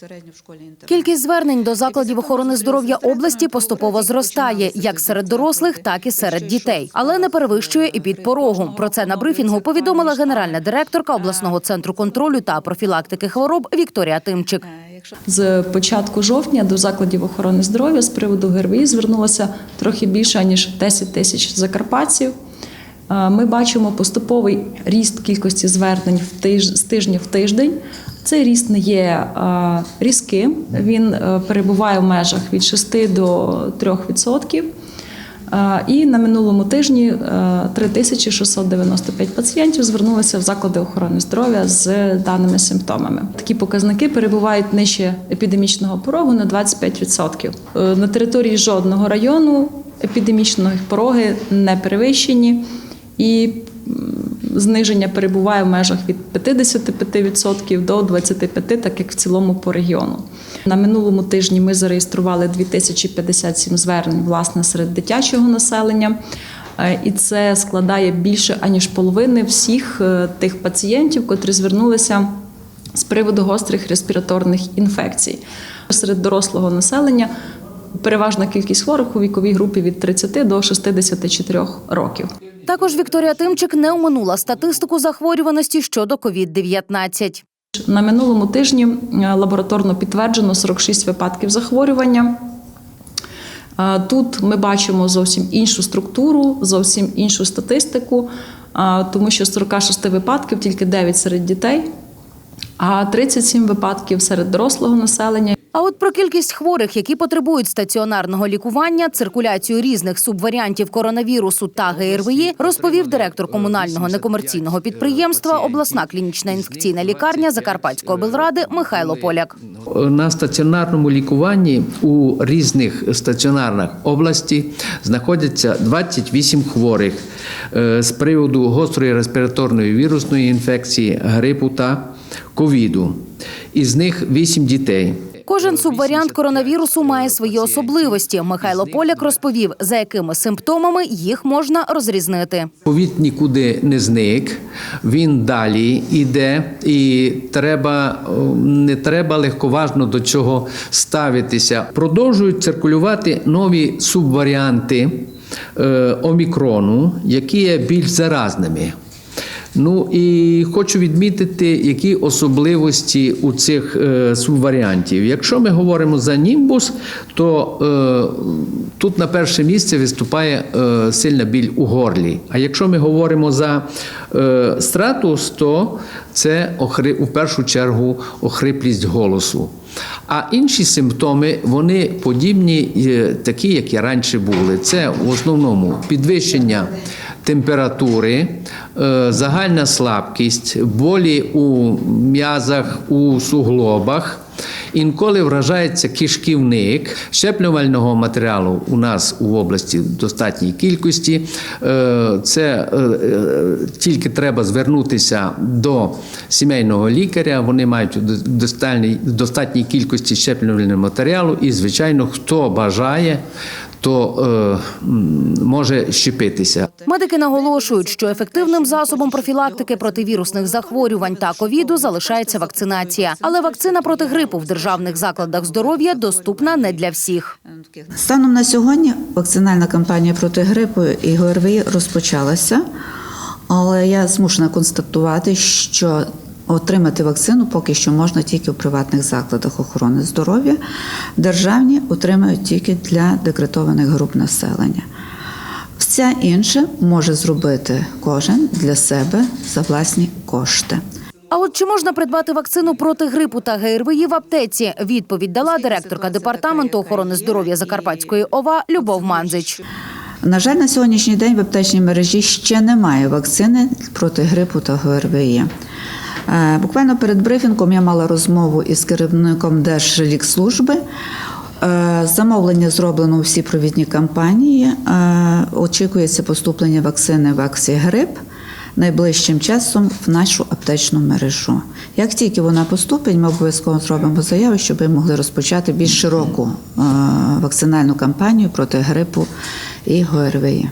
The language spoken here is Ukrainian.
безпосередньо в школі. Кількість звернень до закладів охорони здоров'я області поступово зростає як серед дорослих, так і серед дітей, але не перевищує і під порогом. Про це на брифінгу повідомила генеральна директорка обласного центру контролю та профілактики хвороб Вікторія Тимчик. Е, З початку жовтня до закладів охорони здоров'я з приводу ГРВІ звернулося трохи більше ніж 10 тисяч закарпатців. Е, Ми бачимо поступовий ріст кількості звернень в тиж- з тижня в тиждень. Цей ріст не є е, різким. Він е, перебуває в межах від 6 до 3%. Е, І на минулому тижні е, 3695 пацієнтів звернулися в заклади охорони здоров'я з даними симптомами. Такі показники перебувають нижче епідемічного порогу на 25%. Е, На території жодного району епідемічні пороги не перевищені і зниження перебуває в межах від 55% до 25%, так як в цілому по регіону. На минулому тижні ми зареєстрували 2057 звернень власне серед дитячого населення. Е, І це складає більше аніж половини всіх е, тих пацієнтів, котрі звернулися з приводу гострих респіраторних інфекцій. Серед дорослого населення переважна кількість хворих у віковій групі від 30 до 64 років. Також Вікторія Тимчик не оминула статистику захворюваності щодо COVID-19. На минулому тижні е, лабораторно підтверджено 46 випадків захворювання. Е, Тут ми бачимо зовсім іншу структуру, зовсім іншу статистику, е, тому що з 46 випадків тільки 9 серед дітей, а 37 випадків серед дорослого населення. А от про кількість хворих, які потребують стаціонарного лікування, циркуляцію різних субваріантів коронавірусу та ГРВІ, розповів директор комунального некомерційного підприємства обласна клінічна інфекційна лікарня Закарпатської облради Михайло Поляк. На стаціонарному лікуванні у різних стаціонарах області знаходяться 28 хворих е, з приводу гострої респіраторної вірусної інфекції, грипу та ковіду. Із них 8 дітей. Кожен субваріант коронавірусу має свої особливості. Михайло Поляк розповів, за якими симптомами їх можна розрізнити. Ковід нікуди не зник, він далі йде, і треба не треба легковажно до цього ставитися. Продовжують циркулювати нові субваріанти е, омікрону, які є більш заразними. Ну і хочу відмітити, які особливості у цих е, субваріантів. Якщо ми говоримо за німбус, то е, тут на перше місце виступає е, сильна біль у горлі. А якщо ми говоримо за е, стратус, то це охри, у першу чергу охриплість голосу. А інші симптоми вони подібні, такі, як і раніше були. Це в основному підвищення температури, е, загальна слабкість, болі у м'язах, у суглобах. Інколи вражається кишківник щеплювального матеріалу у нас у області в достатній кількості. Е, Це е, тільки треба звернутися до сімейного лікаря. Вони мають достатній, достатній кількості щеплювального матеріалу, і, звичайно, хто бажає, то е, може щепитися. Медики наголошують, що ефективним засобом профілактики противірусних захворювань та ковіду залишається вакцинація. Але вакцина проти грипу в державних закладах здоров'я доступна не для всіх. Станом на сьогодні вакцинальна кампанія проти грипу і ГРВІ розпочалася, але я змушена констатувати, що отримати вакцину поки що можна тільки в приватних закладах охорони здоров'я. Державні отримають тільки для декретованих груп населення. Все інше може зробити кожен для себе за власні кошти. А от чи можна придбати вакцину проти грипу та ГРВІ в аптеці? Відповідь дала директорка департаменту охорони здоров'я Закарпатської ОВА Любов Манзич. На жаль, на сьогоднішній день в аптечній мережі ще немає вакцини проти грипу та ГРВІ. Е, Буквально перед брифінгом я мала розмову із керівником Держлікслужби. Е, Замовлення зроблено у всі провідні кампанії. Е, Очікується поступлення вакцини Ваксі Грип найближчим часом в нашу аптечну мережу. Як тільки вона поступить, ми обов'язково зробимо заяву, щоб ми могли розпочати більш широку вакцинальну кампанію проти грипу і ГРВІ.